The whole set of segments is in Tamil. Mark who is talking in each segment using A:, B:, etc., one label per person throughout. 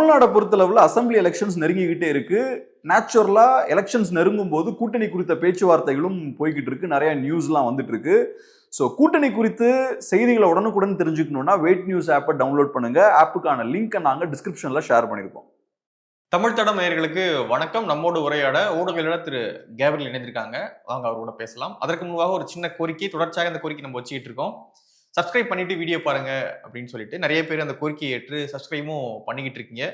A: தமிழ்நாடை பொறுத்தளவில் அசம்பிளி எலெக்ஷன்ஸ் நெருங்கிக்கிட்டே இருக்கு. நேச்சுரலா எலெக்ஷன்ஸ் நெருங்கும் போது கூட்டணி குறித்த பேச்சுவார்த்தைகளும் போய்கிட்டு இருக்கு. நிறைய நியூஸ்லாம் வந்துட்டு இருக்கு. ஸோ கூட்டணி குறித்து செய்திகளை உடனுக்குடன் தெரிஞ்சுக்கணும்னா வெயிட் நியூஸ் ஆப்பை டவுன்லோட் பண்ணுங்க. ஆப்புக்கான லிங்க்கை நாங்கள் டிஸ்கிரிப்ஷனில் ஷேர் பண்ணியிருக்கோம்
B: தமிழ் தடம் நேயர்களுக்கு வணக்கம். நம்மோடு உரையாட ஊடகங்களிடம் திரு கேப்ரியல் இணைந்திருக்காங்க. வாங்க அவரோட பேசலாம். அதற்கு முன்பாக ஒரு சின்ன கோரிக்கை தொடர்ச்சியாக இந்த கோரிக்கை நம்ம வச்சுக்கிட்டு இருக்கோம். சப்ஸ்கிரைப் பண்ணிட்டு வீடியோ பாருங்க அப்படின்னு சொல்லிட்டு நிறைய பேர் அந்த கோரிக்கையை ஏற்று சப்ஸ்கிரைபும் பண்ணிக்கிட்டு இருக்கீங்க.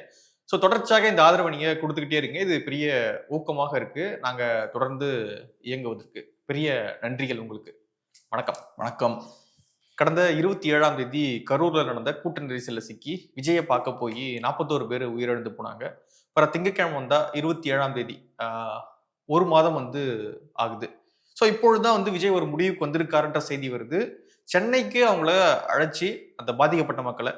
B: ஸோ தொடர்ச்சியாக இந்த ஆதரவை நீங்க கொடுத்துக்கிட்டே இருக்கீங்க இது பெரிய ஊக்கமாக இருக்கு. நாங்க தொடர்ந்து இயங்குவதற்கு. பெரிய நன்றிகள் உங்களுக்கு. வணக்கம்.
A: வணக்கம்.
B: கடந்த இருபத்தி ஏழாம் தேதி கரூர்ல நடந்த கூட்ட நெரிசல்ல சிக்கி விஜயை பார்க்க போய் நாற்பத்தோரு பேர் உயிரிழந்து போனாங்க. வர திங்கட்கிழமை வந்தா இருபத்தி ஏழாம் தேதி. ஒரு மாதம் வந்து ஆகுது. ஸோ இப்பொழுதுதான் வந்து விஜய் ஒரு முடிவுக்கு வந்திருக்காருன்ற செய்தி வருது. சென்னைக்கு அவங்கள அழைச்சி அந்த பாதிக்கப்பட்ட மக்களை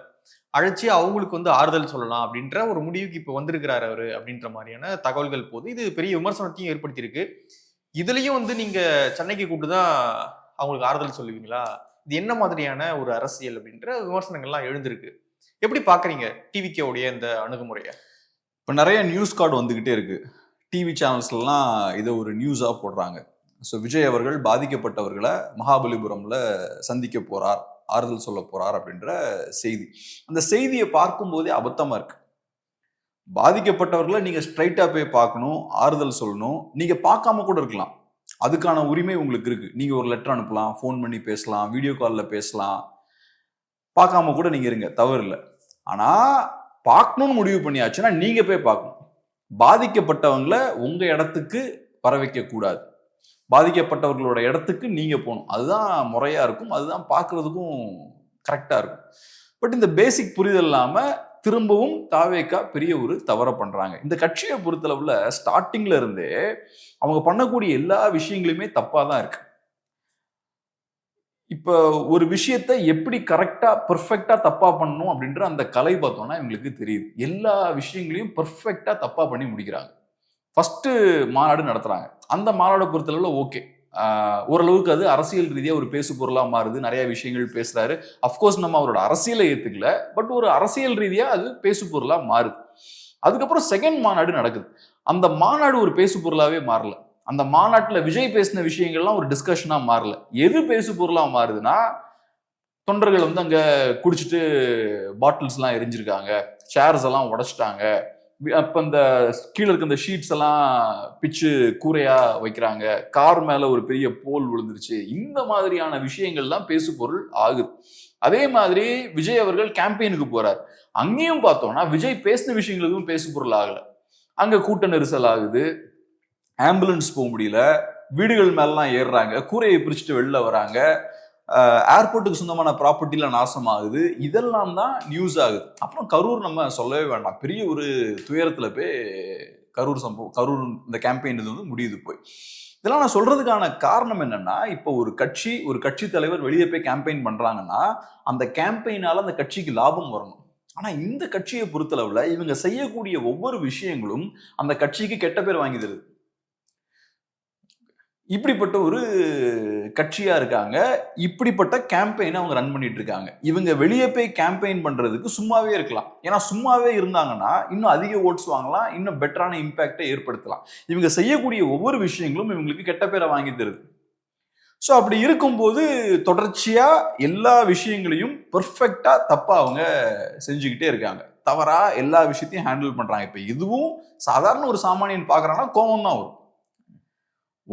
B: அழைச்சி அவங்களுக்கு வந்து ஆறுதல் சொல்லலாம் அப்படின்ற ஒரு முடிவுக்கு இப்போ வந்திருக்கிறாரு அவரு அப்படின்ற மாதிரியான தகவல்கள் போது இது பெரிய விமர்சனத்தையும் ஏற்படுத்தியிருக்கு. இதுலயும் வந்து நீங்க சென்னைக்கு கூப்பிட்டு தான் அவங்களுக்கு ஆறுதல் சொல்லுவீங்களா? இது என்ன மாதிரியான ஒரு அரசியல் அப்படின்ற விமர்சனங்கள்லாம் எழுந்திருக்கு. எப்படி பாக்குறீங்க டிவிக்கேவுடைய உடைய இந்த அணுகுமுறையை?
A: இப்போ நிறைய நியூஸ் கார்டு வந்துக்கிட்டே இருக்கு. டிவி சேனல்ஸ்லாம் இதை ஒரு நியூஸாக போடுறாங்க. ஸோ விஜய் அவர்கள் பாதிக்கப்பட்டவர்களை மகாபலிபுரம்ல சந்திக்க போறார் ஆறுதல் சொல்ல போறார் அப்படின்ற செய்தி. அந்த செய்தியை பார்க்கும்போதே அபத்தமா இருக்கு. பாதிக்கப்பட்டவர்களை நீங்க ஸ்ட்ரைட்டா போய் பார்க்கணும் ஆறுதல் சொல்லணும். நீங்க பார்க்காம கூட இருக்கலாம். அதுக்கான உரிமை உங்களுக்கு இருக்கு. நீங்க ஒரு லெட்டர் அனுப்பலாம் ஃபோன் பண்ணி பேசலாம் வீடியோ காலில் பேசலாம். பார்க்காம கூட நீங்க இருங்க தவறு இல்லை. ஆனா பார்க்கணும்னு முடிவு பண்ணியாச்சுன்னா நீங்க போய் பார்க்கணும். பாதிக்கப்பட்டவங்களை உங்க இடத்துக்கு வர வைக்க கூடாது. பாதிக்கப்பட்டவர்களோட இடத்துக்கு நீங்கள் போகணும். அதுதான் முறையாக இருக்கும். அதுதான் பார்க்குறதுக்கும் கரெக்டாக இருக்கும். பட் இந்த பேசிக் புரிதல் இல்லாமல் திரும்பவும் தாவேக்கா பெரிய ஒரு தவறை பண்ணுறாங்க இந்த கட்சியை பொறுத்தளவில் ஸ்டார்டிங்கில் இருந்தே அவங்க பண்ணக்கூடிய எல்லா விஷயங்களுமே தப்பாக தான் இருக்கு. இப்போ ஒரு விஷயத்த எப்படி கரெக்டாக பர்ஃபெக்டாக தப்பாக பண்ணணும் அப்படின்ற அந்த கலை பார்த்தோம்னா இவங்களுக்கு தெரியுது. எல்லா விஷயங்களையும் பர்ஃபெக்டாக தப்பாக பண்ணி முடிக்கிறாங்க. ஃபஸ்ட்டு மாநாடு நடத்துகிறாங்க அந்த மாநாடை பொறுத்தளவில் ஓகே. ஓரளவுக்கு அது அரசியல் ரீதியாக ஒரு பேசு பொருளாக மாறுது. நிறைய விஷயங்கள் பேசுறாரு. அஃப்கோர்ஸ் நம்ம அவரோட அரசியலை ஏற்றுக்கல பட் ஒரு அரசியல் ரீதியாக அது பேசு பொருளாக மாறுது. அதுக்கப்புறம் செகண்ட் மாநாடு நடக்குது. அந்த மாநாடு ஒரு பேசு பொருளாகவே மாறல. அந்த மாநாட்டில் விஜய் பேசின விஷயங்கள்லாம் ஒரு டிஸ்கஷனாக மாறல. எது பேசு பொருளாக மாறுதுன்னா தொண்டர்கள் வந்து அங்கே குடிச்சிட்டு பாட்டில்ஸ்லாம் எரிஞ்சிருக்காங்க. சேர்ஸ் எல்லாம் உடச்சிட்டாங்க. அப்போ இந்த கீழே இருக்க இந்த ஷீட்ஸ் எல்லாம் பிச்சு கூரையா வைக்கிறாங்க. கார் மேல ஒரு பெரிய போல் விழுந்துருச்சு. இந்த மாதிரியான விஷயங்கள்லாம் பேசு பொருள் ஆகுது. அதே மாதிரி விஜய் அவர்கள் கேம்பெயினுக்கு போறார். அங்கேயும் பார்த்தோம்னா விஜய் பேசின விஷயங்கள் எதுவும் பேசு பொருள் ஆகல. அங்க கூட்ட நெரிசல் ஆகுது. ஆம்புலன்ஸ் போக முடியல. வீடுகள் மேலாம் ஏறுறாங்க. கூரையை பிரிச்சுட்டு வெளில வராங்க. ஏர்போர்ட்டுக்கு சொந்தமான ப்ராப்பர்ட்டிலாம் நாசமாகுது. இதெல்லாம் தான் நியூஸ் ஆகுது. அப்புறம் கரூர் நம்ம சொல்லவே வேண்டாம். பெரிய ஒரு துயரத்தில் போய் கரூர் சம்பவம் கரூர் இந்த கேம்பெயின் இது வந்து முடியுது போய். இதெல்லாம் நான் சொல்றதுக்கான காரணம் என்னன்னா இப்போ ஒரு கட்சி ஒரு கட்சி தலைவர் வெளியே போய் கேம்பெயின் பண்றாங்கன்னா அந்த கேம்பெயினால அந்த கட்சிக்கு லாபம் வரணும். ஆனா இந்த கட்சியை பொறுத்தளவுல இவங்க செய்யக்கூடிய ஒவ்வொரு விஷயங்களும் அந்த கட்சிக்கு கெட்ட பேர் வாங்கி தருது. இப்படிப்பட்ட ஒரு கட்சியா இருக்காங்க. இப்படிப்பட்ட கேம்பெயினை அவங்க ரன் பண்ணிட்டு இருக்காங்க. இவங்க வெளியே போய் கேம்பெயின் பண்றதுக்கு சும்மாவே இருக்கலாம். ஏன்னா சும்மாவே இருந்தாங்கன்னா இன்னும் அதிக ஓட்ஸ் வாங்கலாம் இன்னும் பெட்டரான இம்பாக்டை ஏற்படுத்தலாம். இவங்க செய்யக்கூடிய ஒவ்வொரு விஷயங்களும் இவங்களுக்கு கெட்ட பேரை வாங்கி தருது. ஸோ அப்படி இருக்கும்போது தொடர்ச்சியாக எல்லா விஷயங்களையும் பர்ஃபெக்டாக தப்பாக அவங்க செஞ்சுக்கிட்டே இருக்காங்க. தவறாக எல்லா விஷயத்தையும் ஹேண்டில் பண்ணுறாங்க இப்போ இதுவும் சாதாரண ஒரு சாமானியன் பார்க்குறாங்கன்னா கோவம் தான் வரும்.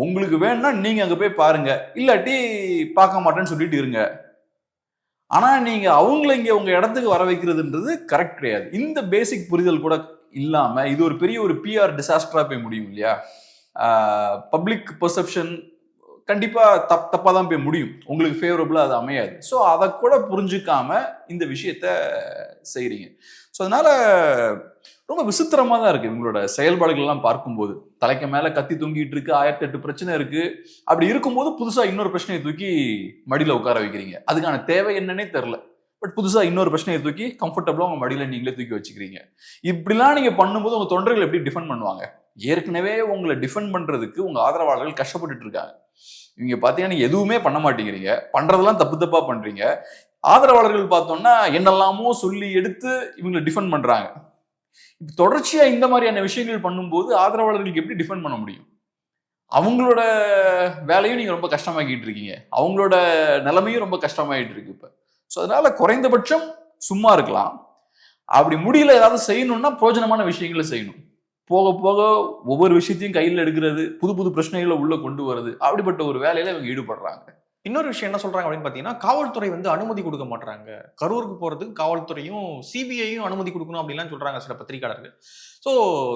A: உங்களுக்கு வேணும்னா நீங்க அங்க போய் பாருங்க. இல்லாட்டி பார்க்க மாட்டேன்னு சொல்லிட்டு இருங்க. ஆனா நீங்க அவங்கள இங்க உங்க இடத்துக்கு வர வைக்கிறதுன்றது கரெக்ட் கிடையாது. இந்த பேசிக் புரிதல் கூட இல்லாம இது ஒரு பெரிய ஒரு பிஆர் டிசாஸ்டரா போய் முடியும் இல்லையா? பப்ளிக் பெர்செப்ஷன் கண்டிப்பாக தப் தப்பாக தான் போய் முடியும். உங்களுக்கு ஃபேவரபுளாக அது அமையாது. ஸோ அதை கூட புரிஞ்சுக்காம இந்த விஷயத்த செய்கிறீங்க ஸோ அதனால் ரொம்ப விசித்திரமாக தான் இருக்குது இவங்களோட செயல்பாடுகள்லாம் பார்க்கும்போது. தலைக்கு மேலே கத்தி தூங்கிட்டு இருக்கு ஆயிரத்தி எட்டு பிரச்சனை இருக்குது அப்படி இருக்கும்போது புதுசாக இன்னொரு பிரச்சனையை தூக்கி மடியில் உட்கார வைக்கிறீங்க. அதுக்கான தேவை என்னன்னே தெரில பட் புதுசாக இன்னொரு பிரச்சனையை தூக்கி கம்ஃபர்டபுளாக உங்கள் மடியில் நீங்களே தூக்கி வச்சுக்கிறீங்க. இப்படிலாம் நீங்கள் பண்ணும்போது உங்கள் தொண்டர்கள் எப்படி டிஃபெண்ட் பண்ணுவாங்க? ஏற்கனவே உங்களை டிஃபெண்ட் பண்ணுறதுக்கு உங்கள் ஆதரவாளர்கள் கஷ்டப்பட்டுட்டு இருக்காங்க. இவங்க பார்த்தீங்கன்னா எதுவுமே பண்ண மாட்டேங்கிறீங்க. பண்ணுறதெல்லாம் தப்பு தப்பாக பண்ணுறீங்க ஆதரவாளர்கள் பார்த்தோம்னா என்னெல்லாமோ சொல்லி எடுத்து இவங்களை டிஃபெண்ட் பண்ணுறாங்க இப்போ தொடர்ச்சியாக இந்த மாதிரியான விஷயங்கள் பண்ணும்போது ஆதரவாளர்களுக்கு எப்படி டிஃபெண்ட் பண்ண முடியும்? அவங்களோட வேலையும் நீங்கள் ரொம்ப கஷ்டமாக்கிட்டு இருக்கீங்க. அவங்களோட நிலைமையும் ரொம்ப கஷ்டமாயிட்டு இருக்கு இப்போ. ஸோ அதனால குறைந்தபட்சம் சும்மா இருக்கலாம். அப்படி முடியல ஏதாவது செய்யணும்னா பிரோஜனமான விஷயங்களை செய்யணும். போக போக ஒவ்வொரு விஷயத்தையும் கையில் எடுக்கிறது புது புது பிரச்சனைகளை உள்ள கொண்டு வருது அப்படிப்பட்ட ஒரு வேலையில இவங்க ஈடுபடுறாங்க.
B: இன்னொரு விஷயம் என்ன சொல்றாங்க அப்படின்னு பாத்தீங்கன்னா காவல்துறை வந்து அனுமதி கொடுக்க மாட்டாங்க கரூருக்கு போறதுக்கு காவல்துறையும் சிபிஐயும் அனுமதி கொடுக்கணும் அப்படின்லாம் சொல்றாங்க சில பத்திரிகையாளர்கள். ஸோ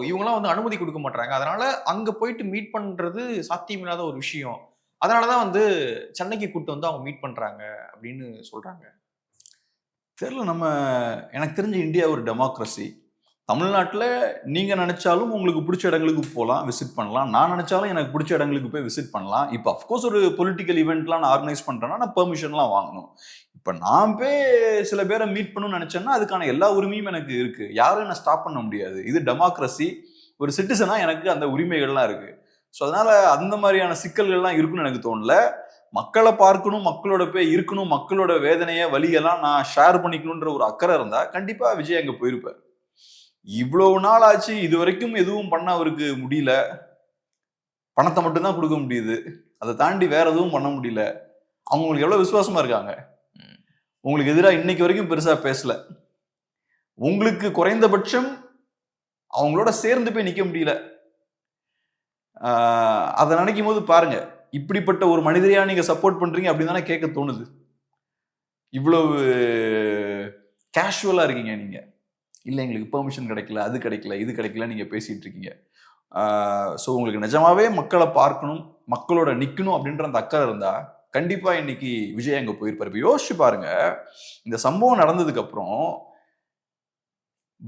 B: இவங்கலாம் வந்து அனுமதி கொடுக்க மாட்டாங்க அதனால அங்க போயிட்டு மீட் பண்றது சாத்தியமில்லாத ஒரு விஷயம். அதனாலதான் வந்து சென்னைக்கு கூட்டு வந்து அவங்க மீட் பண்றாங்க அப்படின்னு சொல்றாங்க.
A: தெரியல நம்ம எனக்கு தெரிஞ்ச இந்தியா ஒரு டெமோக்ரஸி தமிழ்நாட்டில் நீங்கள் நினச்சாலும் உங்களுக்கு பிடிச்ச இடங்களுக்கு போகலாம் விசிட் பண்ணலாம். நான் நினச்சாலும் எனக்கு பிடிச்ச இடங்களுக்கு போய் விசிட் பண்ணலாம். இப்போ அஃப்கோர்ஸ் ஒரு பொலிட்டிக்கல் ஈவெண்ட்லாம் நான் ஆர்கனைஸ் பண்ணுறேன்னா நான் பெர்மிஷன்லாம் வாங்கணும். இப்போ நான் போய் சில பேரை மீட் பண்ணணும்னு நினச்சேன்னா அதுக்கான எல்லா உரிமையும் எனக்கு இருக்குது யாரும் என்னை ஸ்டாப் பண்ண முடியாது. இது டெமோக்ரஸி ஒரு சிட்டிசனாக எனக்கு அந்த உரிமைகள்லாம் இருக்குது ஸோ அதனால் அந்த மாதிரியான சிக்கல்கள்லாம் இருக்குன்னு எனக்கு தோணல. மக்களை பார்க்கணும் மக்களோட போய் இருக்கணும் மக்களோட வேதனையை வலியெல்லாம் நான் ஷேர் பண்ணிக்கணுன்ற ஒரு அக்கறை இருந்தால் கண்டிப்பாக விஜய் அங்கே போயிருப்பேன் இவ்வளவு நாள் ஆச்சு இது வரைக்கும் எதுவும் பண்ண அவருக்கு முடியல. பணத்தை மட்டும்தான் கொடுக்க முடியுது. அதை தாண்டி வேற எதுவும் பண்ண முடியல. அவங்க உங்களுக்கு எவ்வளவு விசுவாசமா இருக்காங்க? உங்களுக்கு எதிராக இன்னைக்கு வரைக்கும் பெருசா பேசல. உங்களுக்கு குறைந்தபட்சம் அவங்களோட சேர்ந்து போய் நிக்க முடியல. அதை நினைக்கும் போது பாருங்க. இப்படிப்பட்ட ஒரு மனிதரையா நீங்க சப்போர்ட் பண்றீங்க அப்படின்னு தானே கேட்க தோணுது. இவ்வளவு கேஷுவலா இருக்கீங்க நீங்க. இல்லை எங்களுக்கு பெர்மிஷன் கிடைக்கல அது கிடைக்கல இது கிடைக்கல நீங்கள் பேசிகிட்டு இருக்கீங்க. ஸோ உங்களுக்கு நிஜமாவே மக்களை பார்க்கணும் மக்களோட நிற்கணும் அப்படின்ற அந்த அக்கறை இருந்தால் கண்டிப்பாக இன்னைக்கு விஜய் அங்கே போயிருப்பாரு. இப்போ யோசிச்சு பாருங்க இந்த சம்பவம் நடந்ததுக்கப்புறம்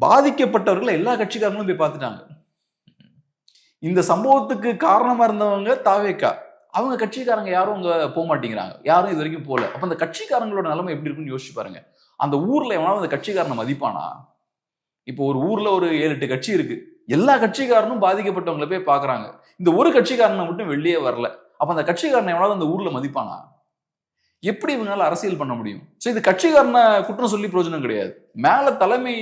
A: பாதிக்கப்பட்டவர்களை எல்லா கட்சிக்காரங்களும் போய் பார்த்துட்டாங்க. இந்த சம்பவத்துக்கு காரணமாக இருந்தவங்க தாவேக்கா. அவங்க கட்சிக்காரங்க யாரும் அங்கே போக மாட்டேங்கிறாங்க. யாரும் இது வரைக்கும் போகல அப்போ அந்த கட்சிக்காரங்களோட நிலைமை எப்படி இருக்குன்னு யோசிச்சு பாருங்க. அந்த ஊரில் எவனாலும் அந்த கட்சிக்காரனை மதிப்பானா? இப்போ ஒரு ஊர்ல ஒரு ஏழு எட்டு கட்சி இருக்கு. எல்லா கட்சிக்காரனும் பாதிக்கப்பட்டவங்கள போய் பாக்குறாங்க. இந்த ஒரு கட்சிக்காரனை மட்டும் வெளியே வரல. அப்ப அந்த கட்சிக்காரனை எவனாவது அந்த ஊர்ல மதிப்பானா? எப்படி இவங்களால அரசியல் பண்ண முடியும்? ஸோ இது கட்சிக்காரனை குற்றம் சொல்லி பிரயோஜனம் கிடையாது. மேல தலைமை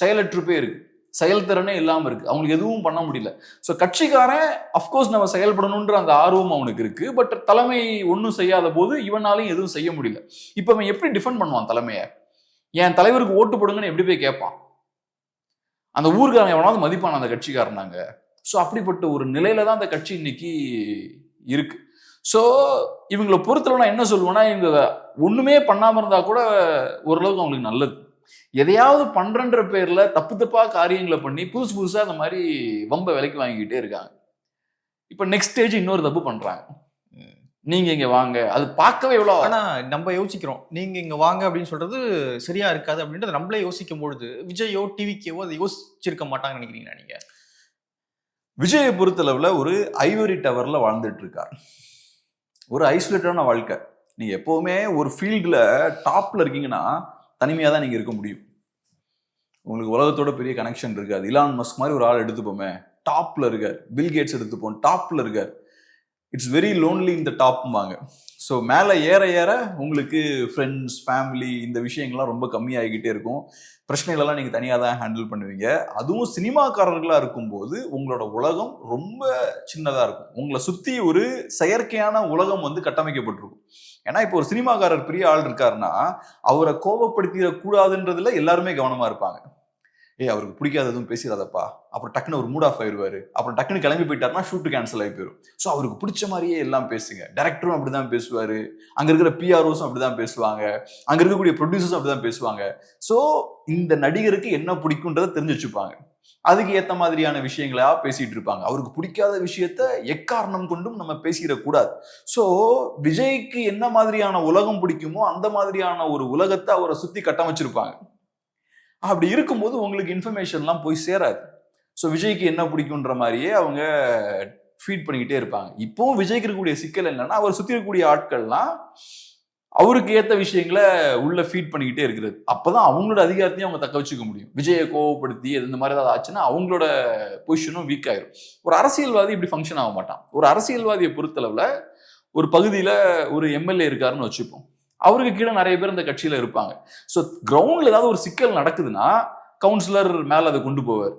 A: செயலற்று போய் இருக்கு. செயல்திறனே இல்லாம இருக்கு. அவங்களுக்கு எதுவும் பண்ண முடியல. ஸோ கட்சிக்காரன் அஃப்கோர்ஸ் நம்ம செயல்படணுன்ற அந்த ஆர்வம் அவனுக்கு இருக்கு. பட் தலைமை ஒன்றும் செய்யாத போது இவனாலையும் எதுவும் செய்ய முடியல. இப்போ அவன் எப்படி டிஃபெண்ட் பண்ணுவான் தலைமையை? என் தலைவருக்கு ஓட்டு போடுங்கன்னு எப்படி போய் கேட்பான்? அந்த ஊருக்காரன் எவனாவது மதிப்பான அந்த கட்சிக்காரனாங்க. ஸோ அப்படிப்பட்ட ஒரு நிலையில தான் அந்த கட்சி இன்னைக்கு இருக்கு. ஸோ இவங்களை பொறுத்தலன்னா என்ன சொல்லுவேன்னா இவங்க ஒண்ணுமே பண்ணாம இருந்தா கூட ஓரளவுக்கு அவங்களுக்கு நல்லது. எதையாவது பண்றன்ற பேர்ல தப்பு தப்பா காரியங்களை பண்ணி புதுசு புதுசா அந்த மாதிரி வம்ப விலைக்கு வாங்கிக்கிட்டே இருக்காங்க. இப்ப நெக்ஸ்ட் ஸ்டேஜ் இன்னொரு தப்பு பண்றாங்க. நீங்க இங்க வாங்க. அது பார்க்கவே எவ்வளவு
B: ஆனா நம்ம யோசிக்கிறோம். நீங்க இங்க வாங்க அப்படின்னு சொல்றது சரியா இருக்காது அப்படின்றத நம்மளே யோசிக்கும் பொழுது விஜயோ டிவிக்கேவோ அதை யோசிச்சிருக்க மாட்டாங்கன்னு நினைக்கிறீங்களா நீங்க?
A: விஜயை பொறுத்தளவுல ஒரு ஐவரி டவர்ல வாழ்ந்துட்டு இருக்கார். ஒரு ஐசோலேட்டடான வாழ்க்கை. நீங்க எப்பவுமே ஒரு ஃபீல்டுல டாப்ல இருக்கீங்கன்னா தனிமையா தான் நீங்க இருக்க முடியும். உங்களுக்கு உலகத்தோட பெரிய கனெக்ஷன் இருக்காது. இலான் மஸ்க் மாதிரி ஒரு ஆள் எடுத்துப்போமே. டாப்ல இருக்கார். பில் கேட்ஸ் எடுத்துப்போம். டாப்ல இருக்கார். இட்ஸ் வெரி லோன்லி இந்த டாப்ம்பாங்க ஸோ மேலே ஏற ஏற உங்களுக்கு ஃப்ரெண்ட்ஸ் ஃபேமிலி இந்த விஷயங்கள்லாம் ரொம்ப கம்மியாகிக்கிட்டே இருக்கும். பிரச்சனைகளெல்லாம் நீங்கள் தனியாக தான் ஹேண்டில் பண்ணுவீங்க. அதுவும் சினிமாக்காரர்களாக இருக்கும்போது உங்களோட உலகம் ரொம்ப சின்னதாக இருக்கும். உங்களை சுற்றி ஒரு செயற்கையான உலகம் வந்து கட்டமைக்கப்பட்டிருக்கும். ஏன்னா இப்போ ஒரு சினிமாக்காரர் பெரிய ஆள் இருக்காருன்னா அவரை கோபப்படுத்திடக்கூடாதுன்றதுல எல்லாருமே கவனமாக இருப்பாங்க. ஏய் அவருக்கு பிடிக்காத எதுவும் பேசிடாதப்பா. அப்புறம் டக்குன்னு ஒரு மூட் ஆஃப் ஆயிடுவாரு. அப்புறம் டக்குன்னு கிளம்பி போயிட்டாருன்னா ஷூட்டு கேன்சல் ஆகி போயிடும் ஸோ அவருக்கு பிடிச்ச மாதிரியே எல்லாம் பேசுங்க. டேரக்டரும் அப்படிதான் பேசுவாரு. அங்க இருக்கிற பிஆர்ஓஸும் அப்படிதான் பேசுவாங்க. அங்க இருக்கக்கூடிய ப்ரொடியூசர்ஸும் அப்படிதான் பேசுவாங்க. ஸோ இந்த நடிகருக்கு என்ன பிடிக்குன்றதை தெரிஞ்சு வச்சுப்பாங்க. அதுக்கு ஏத்த மாதிரியான விஷயங்களா பேசிட்டு இருப்பாங்க. அவருக்கு பிடிக்காத விஷயத்த எக்காரணம் கொண்டும் நம்ம பேசிடக்கூடாது. ஸோ விஜய்க்கு என்ன மாதிரியான உலகம் பிடிக்குமோ அந்த மாதிரியான ஒரு உலகத்தை அவரை சுத்தி கட்டமைச்சிருப்பாங்க. அப்படி இருக்கும்போது உங்களுக்கு இன்ஃபர்மேஷன்லாம் போய் சேராது. ஸோ விஜய்க்கு என்ன பிடிக்குன்ற மாதிரியே அவங்க ஃபீட் பண்ணிக்கிட்டே இருப்பாங்க. இப்போவும் விஜய்க்கு இருக்கக்கூடிய சிக்கல் என்னன்னா அவர் சுற்றி இருக்கக்கூடிய ஆட்கள்லாம் அவருக்கு ஏற்ற விஷயங்களை உள்ள ஃபீட் பண்ணிக்கிட்டே இருக்கிறது. அப்போதான் அவங்களோட அதிகாரத்தையும் அவங்க தக்க வச்சுக்க முடியும். விஜயை கோவப்படுத்தி இந்த மாதிரி ஏதாவது ஆச்சுன்னா அவங்களோட பொசிஷனும் வீக் ஆயிரும். ஒரு அரசியல்வாதி இப்படி ஃபங்க்ஷன் ஆக மாட்டான். ஒரு அரசியல்வாதியை பொறுத்தளவில் ஒரு பகுதியில் ஒரு எம்எல்ஏ இருக்காருன்னு வச்சுப்போம். அவருக்கு கீழே நிறைய பேர் அந்த கட்சியில இருப்பாங்க. ஸோ கிரவுண்ட்ல ஏதாவது ஒரு சிக்கல் நடக்குதுன்னா கவுன்சிலர் மேல அதை கொண்டு போவார்.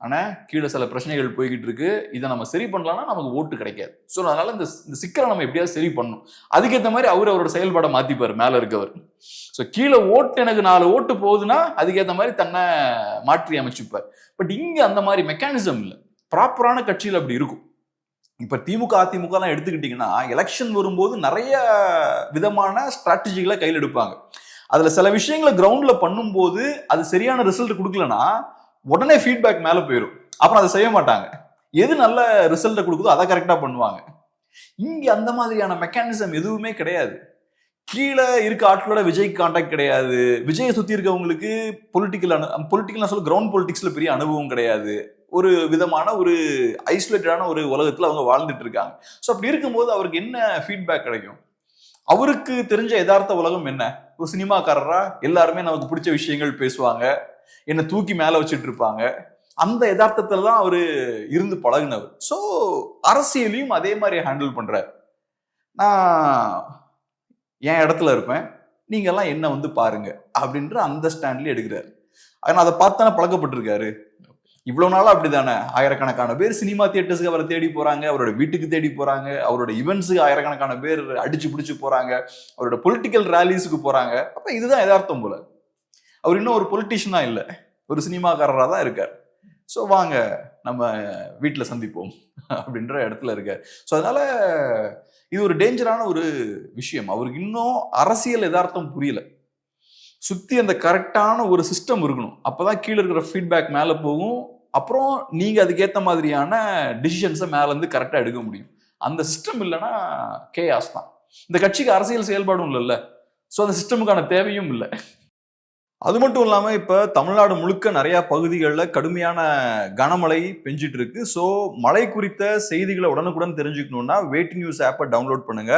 A: ஆனால் கீழே சில பிரச்சனைகள் போய்கிட்டு இருக்கு. இதை நம்ம சரி பண்ணலாம்னா நமக்கு ஓட்டு கிடைக்காது. ஸோ அதனால இந்த இந்த சிக்கலை நம்ம எப்படியாவது சரி பண்ணணும். அதுக்கேற்ற மாதிரி அவர் அவரோட செயல்பாடை மாத்திப்பார் மேலே இருக்கவர். ஸோ கீழே ஓட்டு எனக்கு நாலு ஓட்டு போகுதுன்னா அதுக்கேற்ற மாதிரி தன்னை மாற்றி அமைச்சுப்பார். பட் இங்கே அந்த மாதிரி மெக்கானிசம் இல்லை. ப்ராப்பரான கட்சியில் அப்படி இருக்கும். இப்போ திமுக அதிமுகலாம் எடுத்துக்கிட்டிங்கன்னா எலெக்ஷன் வரும்போது நிறைய விதமான ஸ்ட்ராட்டஜிகளை கையில் எடுப்பாங்க. அதில் சில விஷயங்களை கிரவுண்டில் பண்ணும்போது அது சரியான ரிசல்ட் கொடுக்கலனா உடனே ஃபீட்பேக் மேலே போயிடும் அப்புறம் அதை செய்ய மாட்டாங்க. எது நல்ல ரிசல்ட்டை கொடுக்குதோ அதை கரெக்டாக பண்ணுவாங்க. இங்கே அந்த மாதிரியான மெக்கானிசம் எதுவுமே கிடையாது. கீழே இருக்க ஆட்களோட விஜய் கான்டாக்ட் கிடையாது. விஜயை சுற்றி இருக்கவங்களுக்கு பொலிட்டிக்கல் அனு பொலிட்டிக்கல் சொல்ல கிரவுண்ட் பொலிட்டிக்ஸில் பெரிய அனுபவம் கிடையாது. ஒரு விதமான ஒரு ஐசோலேட்டடான ஒரு உலகத்தில் அவங்க வாழ்ந்துட்டு இருக்காங்க. ஸோ அப்படி இருக்கும்போது அவருக்கு என்ன ஃபீட்பேக் கிடைக்கும்? அவருக்கு தெரிஞ்ச யதார்த்த உலகம் என்ன? ஒரு சினிமாக்காரரா? எல்லாருமே நமக்கு பிடிச்ச விஷயங்கள் பேசுவாங்க. என்னை தூக்கி மேலே வச்சுட்டு இருப்பாங்க. அந்த யதார்த்தத்தில் தான் அவர் இருந்து பழகினவர். ஸோ அரசியலையும் அதே மாதிரி ஹேண்டில் பண்ணுறார் நான் என் இடத்துல இருப்பேன். நீங்கள்லாம் என்ன வந்து பாருங்க அப்படின்ற அந்த ஸ்டாண்ட்லேயே எடுக்கிறார். ஆனால் அதை பார்த்தானே பழக்கப்பட்டிருக்காரு. இவ்வளோ நாளாக அப்படி தானே ஆயிரக்கணக்கான பேர் சினிமா தியேட்டர்ஸ்க்கு அவரை தேடி போகிறாங்க அவரோட வீட்டுக்கு தேடி போகிறாங்க அவரோட இவெண்ட்ஸுக்கு ஆயிரக்கணக்கான பேர் அடிச்சு பிடிச்சி போகிறாங்க அவரோட பொலிட்டிக்கல் ரேலிஸுக்கு போகிறாங்க அப்போ இதுதான் எதார்த்தம் போல. அவர் இன்னும் ஒரு பொலிட்டிஷியனா இல்லை. ஒரு சினிமாக்காரராக தான் இருக்கார். ஸோ வாங்க நம்ம வீட்டில் சந்திப்போம் அப்படின்ற இடத்துல இருக்கார். ஸோ அதனால் இது ஒரு டேஞ்சரான ஒரு விஷயம். அவருக்கு இன்னும் அரசியல் எதார்த்தம் புரியல. சுத்தி அந்த கரெக்டான ஒரு சிஸ்டம் இருக்கணும். அப்பதான் கீழே இருக்கிற ஃபீட்பேக் மேல போகும். அப்புறம் நீங்க அதுக்கேத்த மாதிரியான டிசிஷன்ஸை மேல இருந்து கரெக்டா எடுக்க முடியும். அந்த சிஸ்டம் இல்லைன்னா கேஆஸ் தான். இந்த கட்சிக்கு அரசியல் செயல்பாடும் இல்லைல்ல. ஸோ அந்த சிஸ்டமுக்கான தேவையும் இல்லை. அது மட்டும் இல்லாமல் இப்போ தமிழ்நாடு முழுக்க நிறையா பகுதிகளில் கடுமையான கனமழை பெஞ்சிட்டு இருக்கு. ஸோ மழை குறித்த செய்திகளை உடனுக்குடன் தெரிஞ்சுக்கணுன்னா வெயிட் நியூஸ் ஆப்பை டவுன்லோட் பண்ணுங்க.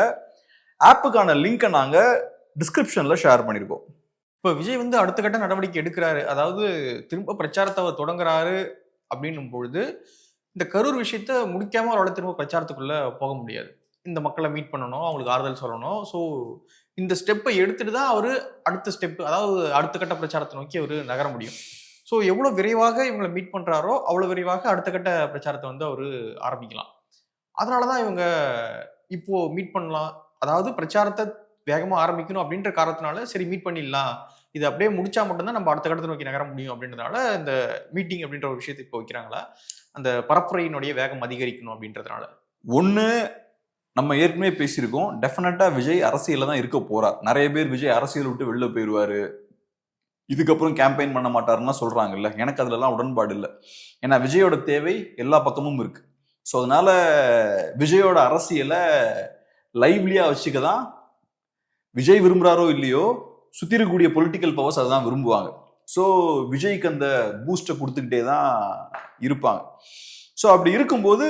A: ஆப்புக்கான லிங்க்கை நாங்கள் டிஸ்கிரிப்ஷனில் ஷேர் பண்ணியிருக்கோம்
B: இப்போ விஜய் வந்து அடுத்த கட்ட நடவடிக்கை எடுக்கிறாரு. அதாவது திரும்ப பிரச்சாரத்தை அவர் தொடங்குறாரு அப்படின்னும் பொழுது இந்த கரூர் விஷயத்த முடிக்காம அவரால் திரும்ப பிரச்சாரத்துக்குள்ள போக முடியாது. இந்த மக்களை மீட் பண்ணணும் அவங்களுக்கு ஆறுதல் சொல்லணும். ஸோ இந்த ஸ்டெப்பை எடுத்துட்டு தான் அவர் அடுத்த ஸ்டெப் அதாவது அடுத்த கட்ட பிரச்சாரத்தை நோக்கி அவர் நகர முடியும். ஸோ எவ்வளோ விரைவாக இவங்களை மீட் பண்ணுறாரோ அவ்வளோ விரைவாக அடுத்த கட்ட பிரச்சாரத்தை வந்து அவர் ஆரம்பிக்கலாம். அதனால தான் இவங்க இப்போ மீட் பண்ணலாம். அதாவது பிரச்சாரத்தை வேகமாக ஆரம்பிக்கணும் அப்படின்ற காரணத்தினால சரி மீட் பண்ணிடலாம். இது அப்படியே முடிச்சா மட்டும்தான் நம்ம அடுத்த கட்டத்தை நோக்கி நகர முடியும் அப்படின்றதுனால இந்த மீட்டிங் அப்படின்ற ஒரு விஷயத்தை இப்போ வைக்கிறாங்களா? அந்த பரப்புரையினுடைய வேகம் அதிகரிக்கணும் அப்படின்றதுனால.
A: ஒன்று நம்ம ஏற்கனவே பேசியிருக்கோம். டெஃபினட்டா விஜய் அரசியலில் தான் இருக்க போறார். நிறைய பேர் விஜய் அரசியல் விட்டு வெளில போயிடுவாரு. இதுக்கப்புறம் கேம்பெயின் பண்ண மாட்டாருன்னா சொல்றாங்கல்ல. எனக்கு அதுலலாம் உடன்பாடு இல்லை. ஏன்னா விஜயோட தேவை எல்லா பக்கமும் இருக்கு. ஸோ அதனால விஜயோட அரசியலை லைவ்லியாக வச்சுக்க தான் விஜய் விரும்புறாரோ இல்லையோ சுத்தி இருக்கக்கூடிய பொலிட்டிக்கல் பவர்ஸ் அதுதான் விரும்புவாங்க. ஸோ விஜய்க்கு அந்த பூஸ்டை கொடுத்துக்கிட்டே தான் இருப்பாங்க. ஸோ அப்படி இருக்கும்போது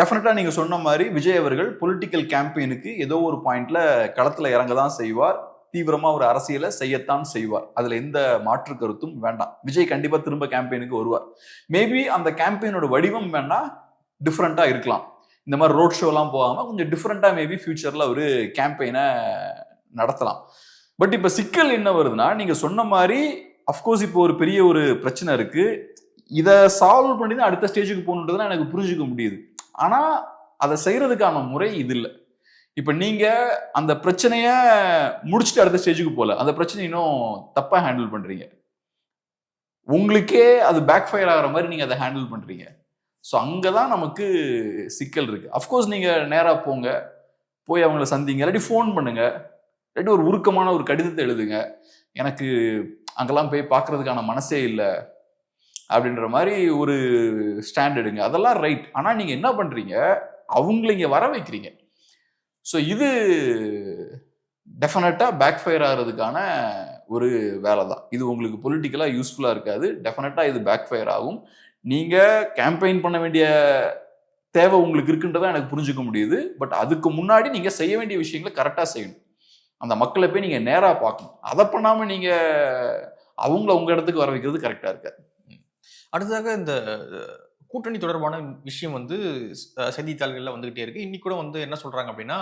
A: டெஃபினட்டாக நீங்கள் சொன்ன மாதிரி விஜய் அவர்கள் பொலிட்டிக்கல் கேம்பெயினுக்கு ஏதோ ஒரு பாயிண்ட்ல களத்தில் இறங்க தான் செய்வார். தீவிரமாக ஒரு அரசியலை செய்யத்தான் செய்வார். அதில் எந்த மாற்று கருத்தும் வேண்டாம். விஜய் கண்டிப்பாக திரும்ப கேம்பெயினுக்கு வருவார். மேபி அந்த கேம்பெயினோட வடிவம் வேணா டிஃப்ரெண்ட்டாக இருக்கலாம். இந்த மாதிரி ரோட் ஷோலாம் போகாமல் கொஞ்சம் டிஃப்ரெண்ட்டாக மேபி ஃபியூச்சரில் ஒரு கேம்பெயினை நடத்தலாம். பட் இப்போ சிக்கல் என்ன வருதுன்னா நீங்கள் சொன்ன மாதிரி அஃப்கோர்ஸ் இப்போ ஒரு பெரிய ஒரு பிரச்சனை இருக்குது இதை சால்வ் பண்ணி தான் அடுத்த ஸ்டேஜுக்கு போகணுன்றதுலாம் எனக்கு புரிஞ்சுக்க முடியுது. ஆனால் அதை செய்கிறதுக்கான முறை இது இல்லை. இப்போ நீங்கள் அந்த பிரச்சனையை முடிச்சுட்டு அடுத்த ஸ்டேஜுக்கு போகல. அந்த பிரச்சனை இன்னும் தப்பாக ஹேண்டில் பண்ணுறீங்க உங்களுக்கே அது பேக் ஃபயர் ஆகிற மாதிரி நீங்கள் அதை ஹேண்டில் பண்ணுறீங்க ஸோ அங்கே தான் நமக்கு சிக்கல் இருக்குது அஃப்கோர்ஸ் நீங்கள் நேராக போங்க. போய் அவங்கள சந்திங்க. இல்லாட்டி ஃபோன் பண்ணுங்கள் இல்லாட்டி ஒரு உருக்கமான ஒரு கடிதத்தை எழுதுங்க. எனக்கு அங்கெல்லாம் போய் பார்க்கறதுக்கான மனசே இல்லை அப்படின்ற மாதிரி ஒரு ஸ்டாண்ட் எடுங்க. அதெல்லாம் ரைட் ஆனால் நீங்கள் என்ன பண்ணுறீங்க அவங்கள இங்கே வர வைக்கிறீங்க. ஸோ இது டெஃபினட்டாக பேக் ஃபயர் ஆகிறதுக்கான ஒரு வேலை தான். இது உங்களுக்கு பொலிட்டிக்கலாக யூஸ்ஃபுல்லாக இருக்காது. டெஃபினட்டாக இது பேக் ஃபயர் ஆகும். நீங்கள் கேம்பெயின் பண்ண வேண்டிய தேவை உங்களுக்கு இருக்குன்றதான் எனக்கு புரிஞ்சுக்க முடியுது. பட் அதுக்கு முன்னாடி நீங்கள் செய்ய வேண்டிய விஷயங்களை கரெக்டாக செய்யணும். அந்த மக்களை போய் நீங்க நேரா பார்க்கணும். அதை பண்ணாம நீங்க அவங்கள உங்க இடத்துக்கு வர வைக்கிறது கரெக்டா இருக்காது.
B: அடுத்ததாக இந்த கூட்டணி தொடர்பான விஷயம் வந்து செய்தித்தாள்கள்ல வந்துகிட்டே இருக்கு. இன்னைக்கு கூட வந்து என்ன சொல்றாங்க அப்படின்னா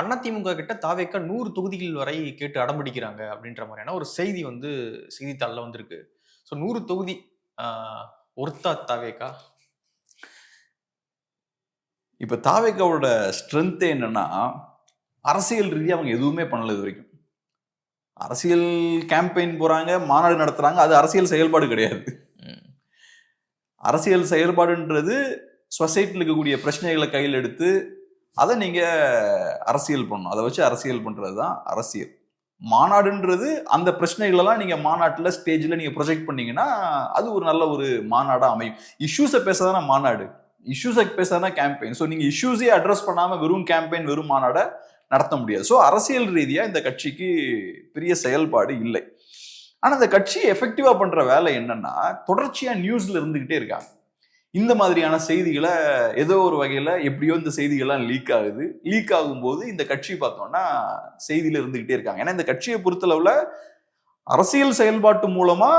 B: அதிமுக கிட்ட தாவேக்க நூறு தொகுதிகள் வரை கேட்டு அடம்பிடிக்கிறாங்க அப்படின்ற மாதிரியான ஒரு செய்தி வந்து செய்தித்தாள்ல வந்திருக்கு. ஸோ நூறு தொகுதி ஒருத்தா தாவேக்கா?
A: இப்ப தாவேக்காவோட ஸ்ட்ரென்த் என்னன்னா அரசியல் ரீதியா அவங்க எதுவுமே பண்ணல இது வரைக்கும். அரசியல் கேம்பெயின் போறாங்க மாநாடு நடத்துறாங்க அது அரசியல் செயல்பாடு கிடையாது. அரசியல் செயல்பாடுன்றது சொசைட்டியில் இருக்கக்கூடிய பிரச்சனைகளை கையில் எடுத்து அதை நீங்க அரசியல் பண்ணணும். அதை வச்சு அரசியல் பண்றது தான் அரசியல். மாநாடுன்றது அந்த பிரச்சனைகளெல்லாம் நீங்க மாநாட்டுல ஸ்டேஜ்ல நீங்க ப்ரொஜெக்ட் பண்ணீங்கன்னா அது ஒரு நல்ல ஒரு மாநாடா அமையும். இஷ்யூஸை பேசதானே மாநாடு. இஷ்யூஸை பேசதானே கேம்பெயின் ஸோ நீங்க இஷ்யூஸே அட்ரஸ் பண்ணாம வெறும் கேம்பெயின் வெறும் மாநாடை நடத்த முடியாது. ஸோ அரசியல் ரீதியாக இந்த கட்சிக்கு பெரிய செயல்பாடு இல்லை. ஆனால் இந்த கட்சி எஃபெக்டிவாக பண்ணுற வேலை என்னன்னா தொடர்ச்சியாக நியூஸில் இருந்துக்கிட்டே இருக்காங்க. இந்த மாதிரியான செய்திகளை ஏதோ ஒரு வகையில் எப்படியோ இந்த செய்திகள்லாம் லீக் ஆகுது. லீக் ஆகும்போது இந்த கட்சி பார்த்தோம்னா செய்தியில் இருந்துக்கிட்டே இருக்காங்க. ஏன்னா இந்த கட்சியை பொறுத்தளவுல அரசியல் செயல்பாட்டு மூலமாக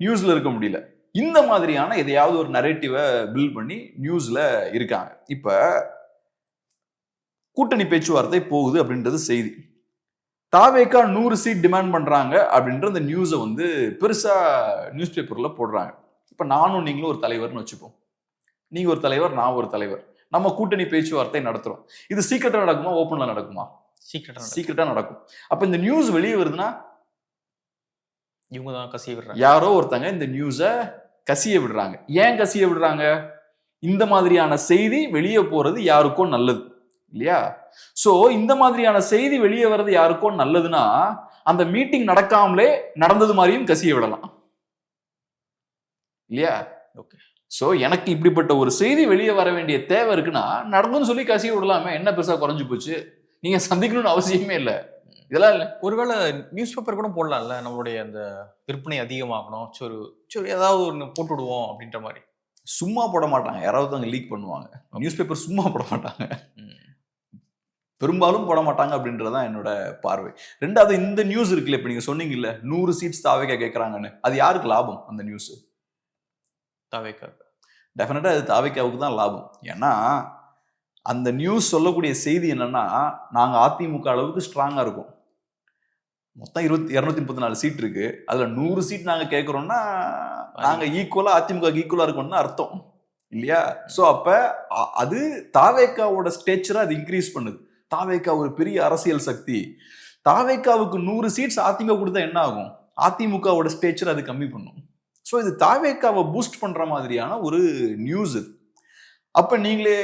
A: நியூஸில் இருக்க முடியல. இந்த மாதிரியான எதையாவது ஒரு நரேட்டிவை பில்ட் பண்ணி நியூஸில் இருக்காங்க. இப்போ கூட்டணி பேச்சுவார்த்தை போகுது அப்படின்றது செய்தி. தாவேக்கா நூறு சீட் டிமாண்ட் பண்றாங்க அப்படின்ற அந்த நியூஸை வந்து பெருசா நியூஸ் பேப்பர்ல போடுறாங்க. இப்ப நானும் நீங்களும் ஒரு தலைவர்னு வச்சுப்போம். நீங்க ஒரு தலைவர் நான் ஒரு தலைவர். நம்ம கூட்டணி பேச்சுவார்த்தை நடத்துறோம். இது சீக்கிரட்டா நடக்குமா ஓப்பன்ல நடக்குமா?
B: சீக்கிரம்
A: சீக்கிரட்டா நடக்கும். அப்ப இந்த நியூஸ் வெளியே வருதுன்னா?
B: இவங்க தான் கசிய விடுறாங்க.
A: யாரோ ஒருத்தங்க இந்த நியூஸை கசிய விடுறாங்க. ஏன் கசிய விடுறாங்க? இந்த மாதிரியான செய்தி வெளியே போறது யாருக்கோ நல்லது. இல்லையா? சோ இந்த மாதிரியான செய்தி வெளியே வர்றது யாருக்கோ நல்லதுன்னா அந்த மீட்டிங் நடக்காமலே நடந்தது மாதிரியும் கசிய விடலாம். இல்லையா?
B: Okay.
A: சோ எனக்கு இப்படிப்பட்ட ஒரு செய்தி வெளியே வர வேண்டிய தேவை இருக்குன்னா நடந்துன்னு சொல்லி கசிய விடலாமே. என்ன பெருசா குறைஞ்சு போச்சு? நீங்க சந்திக்கணும்னு அவசியமே இல்லை. இதெல்லாம் இல்ல.
B: ஒருவேளை நியூஸ் பேப்பர் கூட போடலாம்ல நம்மளுடைய அந்த விற்பனை அதிகமாகணும். சரி சரி ஏதாவது ஒன்று போட்டு விடுவோம் அப்படின்ற மாதிரி.
A: சும்மா போட மாட்டாங்க. யாராவது அங்க லீக் பண்ணுவாங்க. நியூஸ் பேப்பர் சும்மா போட மாட்டாங்க. பெரும்பாலும் போட மாட்டாங்க அப்படின்றதான் என்னோட பார்வை. ரெண்டாவது இந்த நியூஸ் இருக்குல்ல இப்ப நீங்க சொன்னீங்கல்ல நூறு சீட்ஸ் தாவேக்கா கேட்கறாங்கன்னு அது யாருக்கு லாபம் அந்த நியூஸ்
B: தாவேக்கா.
A: டெஃபினட்டா அது தாவேக்காவுக்கு தான் லாபம். ஏன்னா அந்த நியூஸ் சொல்லக்கூடிய செய்தி என்னன்னா நாங்க அதிமுக அளவுக்கு ஸ்ட்ராங்கா இருக்கும். மொத்தம் இருபத்தி இருநூத்தி முப்பத்தி நாலு சீட் இருக்கு. அதுல நூறு சீட் நாங்க கேட்கறோம்னா நாங்க ஈக்குவலா அதிமுக ஈக்குவலா இருக்கோம்னு அர்த்தம். இல்லையா? சோ அப்ப அது தாவேக்காவோட ஸ்டேச்சரை அது இன்க்ரீஸ் பண்ணுது. தாவேக்கா ஒரு பெரிய அரசியல் சக்தி. தாவேக்காவுக்கு நூறு சீட்ஸ் அதிமுக கொடுத்தா என்ன ஆகும்? அதிமுகவோட ஸ்டேச்சர் அது கம்மி பண்ணும். ஸோ இது தாவேக்காவை பூஸ்ட் பண்ற மாதிரியான ஒரு நியூஸ் இது. அப்ப நீங்களே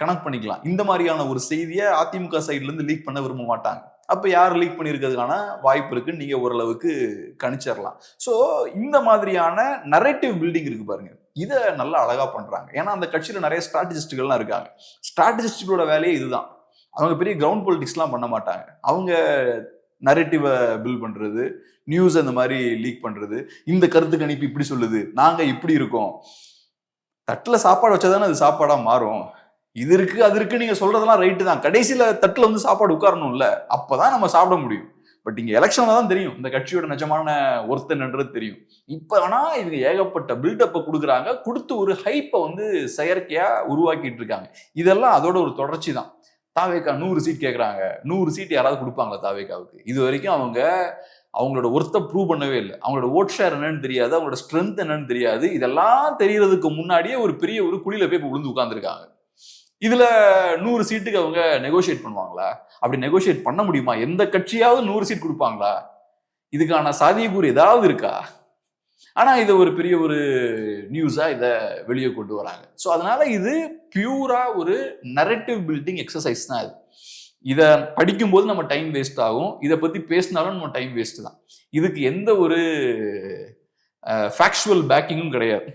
A: கனெக்ட் பண்ணிக்கலாம். இந்த மாதிரியான ஒரு செய்தியை அதிமுக சைட்ல இருந்து லீக் பண்ண விரும்ப மாட்டாங்க. அப்ப யார் லீக் பண்ணியிருக்கிறதுக்கான வாய்ப்பு இருக்குன்னு நீங்க ஓரளவுக்கு கணிச்சிடலாம் ஸோ இந்த மாதிரியான நரேட்டிவ் பில்டிங் இருக்கு பாருங்க. இதை நல்லா அழகா பண்றாங்க. ஏன்னா அந்த கட்சியில நிறைய ஸ்ட்ராட்டஜிஸ்டுகள்லாம் இருக்காங்க. ஸ்ட்ராட்டஜிஸ்டுகளோட வேலையே இதுதான். அவங்க பெரிய கிரவுண்ட் பொலிட்டிக்ஸ்லாம் பண்ண மாட்டாங்க. அவங்க நரேட்டிவை பில் பண்ணுறது நியூஸ் அந்த மாதிரி லீக் பண்ணுறது இந்த கருத்து கணிப்பு இப்படி சொல்லுது நாங்கள் இப்படி இருக்கோம். தட்டில் சாப்பாடு வச்சாதானே அது சாப்பாடாக மாறும். இது இருக்கு அது இருக்கு நீங்க சொல்றதெல்லாம் ரைட்டு தான். கடைசியில தட்டுல வந்து சாப்பாடு உட்காரணும்ல அப்பதான் நம்ம சாப்பிட முடியும். பட் இங்க எலெக்ஷன்ல தான் தெரியும். இந்த கட்சியோட நிஜமான ஒருத்தன்ன்றது தெரியும். இப்ப ஆனா இவங்க ஏகப்பட்ட பில்டப்பை கொடுக்குறாங்க. கொடுத்து ஒரு ஹைப்பை வந்து செயற்கையா உருவாக்கிட்டு இருக்காங்க. இதெல்லாம் அதோட ஒரு தொடர்ச்சி தான். தாவேக்கா நூறு சீட் கேட்குறாங்க நூறு சீட் யாராவது கொடுப்பாங்களா தாவேக்காவுக்கு? இது வரைக்கும் அவங்க அவங்களோட ஒர்த்தை ப்ரூவ் பண்ணவே இல்லை. அவங்களோட ஓட் ஷேர் என்னன்னு தெரியாது அவங்களோட ஸ்ட்ரென்த் என்னன்னு தெரியாது. இதெல்லாம் தெரியறதுக்கு முன்னாடியே ஒரு பெரிய ஒரு குழியில போய் விழுந்து உட்காந்துருக்காங்க இதுல நூறு சீட்டுக்கு அவங்க நெகோஷியேட் பண்ணுவாங்களா? அப்படி நெகோஷியேட் பண்ண முடியுமா? எந்த கட்சியாவது நூறு சீட் கொடுப்பாங்களா? இதுக்கான சாதியக்கூறு ஏதாவது இருக்கா? ஆனா இது ஒரு பெரிய ஒரு நியூஸா இத வெளியே கொண்டு வராங்க. ஸோ அதனால இது பியூரா ஒரு நரேட்டிவ் பில்டிங் எக்ஸசைஸ் தான் இது. இதை படிக்கும்போது நம்ம டைம் வேஸ்ட் ஆகும். இதை பத்தி பேசினாலும் நம்ம டைம் வேஸ்ட் தான். இதுக்கு எந்த ஒரு ஃபேக்சுவல் பேக்கிங்கும் கிடையாது.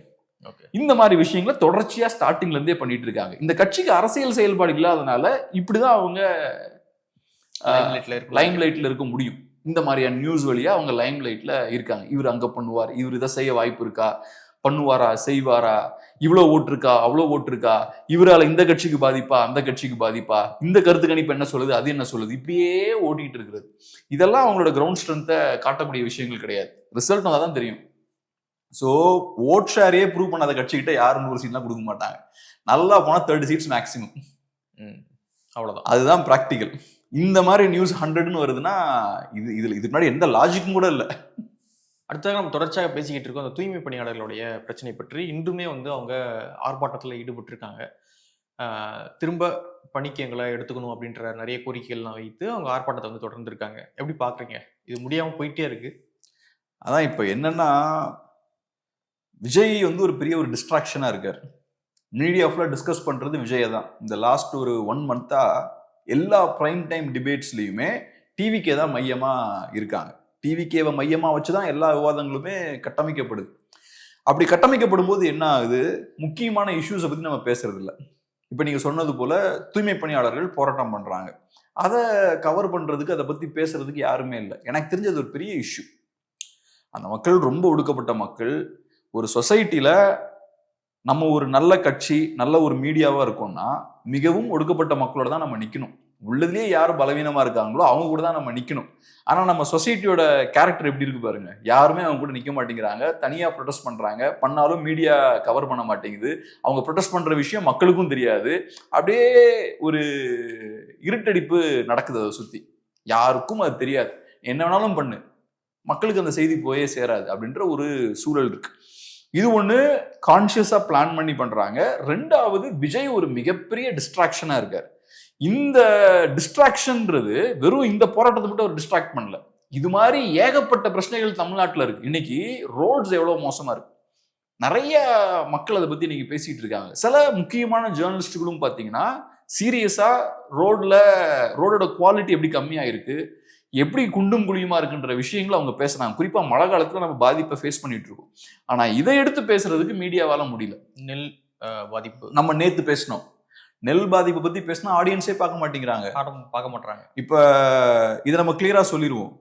B: ஓகே
A: இந்த மாதிரி விஷயங்களை தொடர்ச்சியா ஸ்டார்டிங்ல இருந்தே பண்ணிட்டு இருக்காங்க. இந்த கட்சிக்கு அரசியல் செயல்பாடு இல்லாதனால இப்படிதான் அவங்க லைம் லைட்ல இருக்க முடியும். இந்த மாதிரியான நியூஸ் வழியா அவங்க லைம் லைட்ல இருக்காங்க. இவர் அங்க பண்ணுவார். இவர் இதை செய்ய வாய்ப்பு இருக்கா? பண்ணுவாரா? செய்வாரா? இவ்வளவு ஓட்டு இருக்கா? அவ்வளவு ஓட்டு இருக்கா? இவரால இந்த கட்சிக்கு பாதிப்பா? அந்த கட்சிக்கு பாதிப்பா? இந்த கருத்து கணிப்பு என்ன சொல்லுது? அது என்ன சொல்லுது? இப்படியே ஓட்டிட்டு இருக்கிறது. இதெல்லாம் அவங்களோட கிரவுண்ட் ஸ்ட்ரென்த்தை காட்டக்கூடிய விஷயங்கள் கிடையாது. ரிசல்ட் தான் தெரியும். ஸோ ஓட் ஷேரே ப்ரூவ் பண்ணாத கட்சிக்கிட்ட யாரும் நூறு சீட்லாம் கொடுக்க மாட்டாங்க. நல்லா போனா தேர்ட்டி சீட்ஸ் மேக்ஸிமம்
B: ம். அவ்வளவுதான்.
A: அதுதான் ப்ராக்டிக்கல் இந்த மாதிரி நியூஸ் ஹண்ட்ரட்னு வருதுன்னா இது இதுல இதுக்கு முன்னாடி எந்த லாஜிக்கும் கூட இல்லை.
B: அடுத்ததாக நம்ம தொடர்ச்சியாக பேசிக்கிட்டு இருக்கோம். அந்த தூய்மை பணியாளர்களுடைய பிரச்சனை பற்றி இன்றுமே வந்து அவங்க ஆர்ப்பாட்டத்தில் ஈடுபட்டிருக்காங்க. திரும்ப பணிக்கு எங்களை எடுத்துக்கணும் அப்படின்ற நிறைய கோரிக்கைகள்லாம் வைத்து அவங்க ஆர்ப்பாட்டத்தை வந்து தொடர்ந்து இருக்காங்க எப்படி பார்க்குறீங்க இது முடியாமல் போயிட்டே இருக்கு.
A: அதான் இப்போ என்னன்னா விஜய் வந்து ஒரு பெரிய ஒரு டிஸ்ட்ராக்ஷனா இருக்கார். மீடியா ஃபுல்லாக டிஸ்கஸ் பண்றது விஜயை தான் இந்த லாஸ்ட் ஒரு ஒன் மந்த்தா எல்லா பிரைம் டைம் டிபேட்ஸ்லையுமே டிவிக்கே தான் மையமாக இருக்காங்க. டிவிக்கேவை மையமாக வச்சு தான் எல்லா விவாதங்களுமே கட்டமைக்கப்படுது. அப்படி கட்டமைக்கப்படும் போது என்ன ஆகுது? முக்கியமான இஷ்யூஸை பற்றி நம்ம பேசுறது இல்லை இப்போ நீங்கள் சொன்னது போல தூய்மை பணியாளர்கள் போராட்டம் பண்ணுறாங்க அதை கவர் பண்ணுறதுக்கு அதை பற்றி பேசுறதுக்கு யாருமே இல்லை. எனக்கு தெரிஞ்சது ஒரு பெரிய இஷ்யூ அந்த மக்கள் ரொம்ப ஒடுக்கப்பட்ட மக்கள். ஒரு சொசைட்டியில் நம்ம ஒரு நல்ல கட்சி நல்ல ஒரு மீடியாவாக இருக்கோம்னா மிகவும் ஒடுக்கப்பட்ட மக்களோட தான் நம்ம நிற்கணும் உள்ளதுலேயே யார் பலவீனமாக இருக்காங்களோ அவங்க கூட தான் நம்ம நிற்கணும் ஆனால் நம்ம சொசைட்டியோட கேரக்டர் எப்படி இருக்கு பாருங்க. யாருமே அவங்க கூட நிற்க மாட்டேங்கிறாங்க. தனியாக ப்ரொடெஸ்ட் பண்ணுறாங்க பண்ணாலும் மீடியா கவர் பண்ண மாட்டேங்குது. அவங்க ப்ரொடெஸ்ட் பண்ணுற விஷயம் மக்களுக்கும் தெரியாது. அப்படியே ஒரு இருட்டடிப்பு நடக்குது அதை சுற்றி யாருக்கும் அது தெரியாது. என்ன வேணாலும் பண்ணு. மக்களுக்கு அந்த செய்தி போயே சேராது அப்படின்ற ஒரு சூழல் இருக்குது இது ஒன்று கான்ஷியஸாக பிளான் பண்ணி பண்ணுறாங்க ரெண்டாவது விஜய் ஒரு மிகப்பெரிய டிஸ்ட்ராக்ஷனாக இருக்கார். இந்த டிஸ்ட்ராக்ஷன்ன்றது வெறும் இந்த போராட்டத்தை மட்டும் ஒரு டிஸ்ட்ராக்ட் பண்ணல. இது மாதிரி ஏகப்பட்ட பிரச்சனைகள் தமிழ்நாட்டில் இருக்கு. இன்னைக்கு ரோட்ஸ் எவ்வளோ மோசமாக இருக்கு. நிறைய மக்கள் அதை பற்றி இன்னைக்கு பேசிகிட்டு இருக்காங்க. சில முக்கியமான ஜேர்னலிஸ்ட்டுகளும் பார்த்தீங்கன்னா சீரியஸாக ரோட்ல ரோடோட குவாலிட்டி எப்படி கம்மியாக இருக்குது எப்படி குண்டும் குழியுமா இருக்குன்ற விஷயங்களை அவங்க பேசுறாங்க குறிப்பா மழை காலத்துல நம்ம பாதிப்பை ஃபேஸ் பண்ணிட்டு இருக்கோம். ஆனா இதை எடுத்து பேசுறதுக்கு மீடியாவால முடியல.
B: நெல் பாதிப்பு.
A: நம்ம நேத்து பேசினோம். நெல் பாதிப்பை பத்தி பேசினா ஆடியன்ஸே பார்க்க மாட்டேங்கிறாங்க.
B: பார்க்க மாட்டாங்க
A: இப்ப இதை நம்ம கிளியரா சொல்லிடுவோம்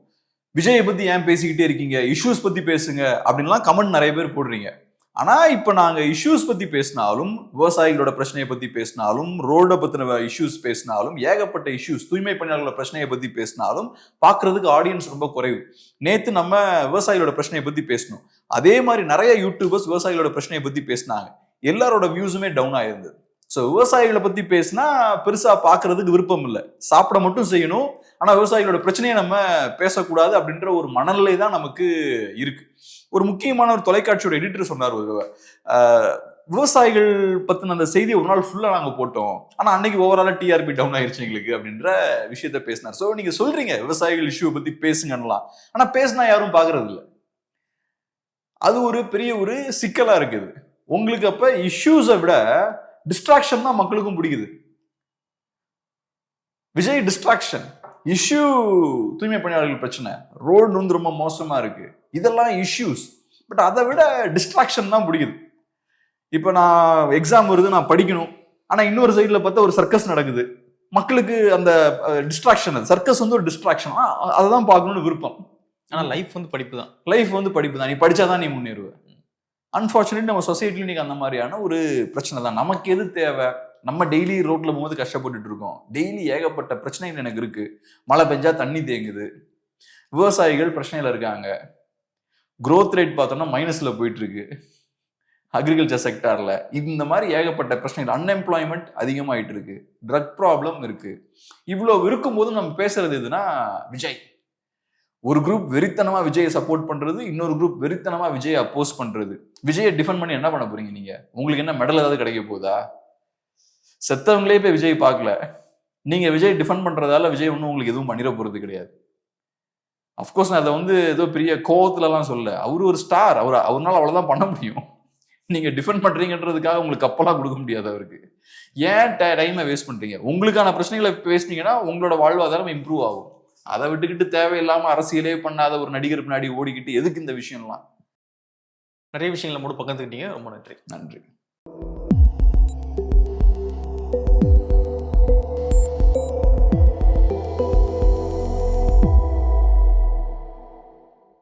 A: விஜயை பத்தி ஏன் பேசிக்கிட்டே இருக்கீங்க? இஷ்யூஸ் பத்தி பேசுங்க. அப்படின்லாம் கமெண்ட் நிறைய பேர் போடுறீங்க. ஆனால் இப்போ நாங்கள் இஷ்யூஸ் பற்றி பேசினாலும் விவசாயிகளோட பிரச்சனையை பற்றி பேசினாலும் ரோடை பற்றின இஷ்யூஸ் பேசினாலும் ஏகப்பட்ட இஷ்யூஸ் தூய்மை பணியாளர்களோட பிரச்சனையை பற்றி பேசினாலும் பார்க்குறதுக்கு ஆடியன்ஸ் ரொம்ப குறைவு. நேற்று நம்ம விவசாயிகளோட பிரச்சனையை பற்றி பேசணும் அதே மாதிரி நிறைய யூடியூபர்ஸ் விவசாயிகளோட பிரச்சனையை பற்றி பேசினாங்க. எல்லாரோட வியூஸுமே டவுன் ஆயிருந்தது. ஸோ விவசாயிகளை பற்றி பேசினா பெருசாக பார்க்கறதுக்கு விருப்பம் இல்லை. சாப்பிட மட்டும் செய்யணும். ஆனால் விவசாயிகளோட பிரச்சனையை நம்ம பேசக்கூடாது அப்படின்ற ஒரு மனநிலை தான் நமக்கு இருக்கு. ஒரு முக்கியமான ஒரு தொலைக்காட்சியோட எடிட்டர் சொன்னார் ஒரு விவசாயிகள் பற்றின அந்த செய்தியை ஒரு நாள் ஃபுல்லாக நாங்கள் போட்டோம். ஆனால் அன்னைக்கு ஓவராலாக டிஆர்பி டவுன் ஆயிருச்சு எங்களுக்கு அப்படின்ற விஷயத்த பேசினார். ஸோ நீங்கள் சொல்றீங்க விவசாயிகள் இஷ்யூவை பற்றி பேசுங்கன்னலாம். ஆனால் பேசினா யாரும் பார்க்கறது இல்லை. அது ஒரு பெரிய ஒரு சிக்கலாக இருக்குது. உங்களுக்கு அப்போ இஷ்யூஸை விட டிஸ்ட்ராக்ஷன் தான் மக்களுக்கும் பிடிக்குது. விஜய் டிஸ்ட்ராக்ஷன் இஷ்யூ தூய்மை பணியாளர்கள் பிரச்சனை. ரோடு வந்து ரொம்ப மோசமா இருக்கு. இதெல்லாம் இஷ்யூஸ் பட் அதை விட டிஸ்ட்ராக்ஷன் தான் பிடிக்குது. இப்போ நான் எக்ஸாம் வருது நான் படிக்கணும். ஆனா இன்னொரு சைடுல பார்த்தா ஒரு சர்க்கஸ் நடக்குது. மக்களுக்கு அந்த டிஸ்ட்ராக்ஷன் சர்க்கஸ் வந்து ஒரு டிஸ்ட்ராக்ஷன் அதை தான் பார்க்கணும்னு விருப்பம்.
B: ஆனா லைஃப் வந்து படிப்பு தான்
A: லைஃப் வந்து படிப்பு தான் நீ படிச்சாதான் நீ முன்னேறுவ. அன்ஃபார்ச்சுனேட் நம்ம சொசைட்டில இன்னைக்கு அந்த மாதிரியான ஒரு பிரச்சனை தான். நமக்கு எது தேவை? நம்ம டெய்லி ரோட்ல போகும்போது கஷ்டப்பட்டுட்டு இருக்கோம். டெய்லி ஏகப்பட்ட பிரச்சனைகள் எனக்கு இருக்கு. மழை பெஞ்சா தண்ணி தேங்குது. விவசாயிகள் பிரச்சனையில இருக்காங்க. க்ரோத் ரேட் பார்த்தோம்னா மைனஸ்ல போயிட்டு இருக்கு. அக்ரிகல்ச்சர் செக்டார்ல இந்த மாதிரி ஏகப்பட்ட பிரச்சனைகள் அன்எம்ப்ளாய்மெண்ட் அதிகமாயிட்டு இருக்கு. ட்ரக் ப்ராப்ளம் இருக்கு. இவ்வளவு இருக்கும்போது நம்ம பேசுறது எதுனா விஜய். ஒரு குரூப் வெறித்தனமா விஜயை சப்போர்ட் பண்றது இன்னொரு குரூப் வெறித்தனமா விஜயை அப்போஸ் பண்றது. விஜயை டிஃபெண்ட் பண்ணி என்ன பண்ண போறீங்க நீங்க? உங்களுக்கு என்ன மெடல் ஏதாவது கிடைக்க போதா? செத்தவங்களே போய் விஜய் பார்க்கல. நீங்க விஜய் டிஃபெண்ட் பண்றதால விஜய் ஒன்றும் உங்களுக்கு எதுவும் பண்ணிட போறது கிடையாது. அஃப்கோர்ஸ் நான் அதை வந்து ஏதோ பெரிய கோவத்துலலாம் சொல்ல அவரு ஒரு ஸ்டார் அவர் அவரால் அவ்வளோதான் பண்ண முடியும். நீங்க டிஃபெண்ட் பண்றீங்கன்றதுக்காக உங்களுக்கு கப்பலாம் கொடுக்க முடியாது அவருக்கு. ஏன் டைமை வேஸ்ட் பண்றீங்க? உங்களுக்கான பிரச்சனைகளை பேசுனீங்கன்னா உங்களோட வாழ்வாதாரம் இம்ப்ரூவ் ஆகும். அதை விட்டுக்கிட்டு தேவையில்லாம அரசியலே பண்ணாத ஒரு நடிகர் பின்னாடி ஓடிக்கிட்டு எதுக்கு இந்த விஷயம்லாம்?
B: நிறைய விஷயங்களை மூட பக்கத்துக்கிட்டீங்க ரொம்ப நன்றி.
A: நன்றி.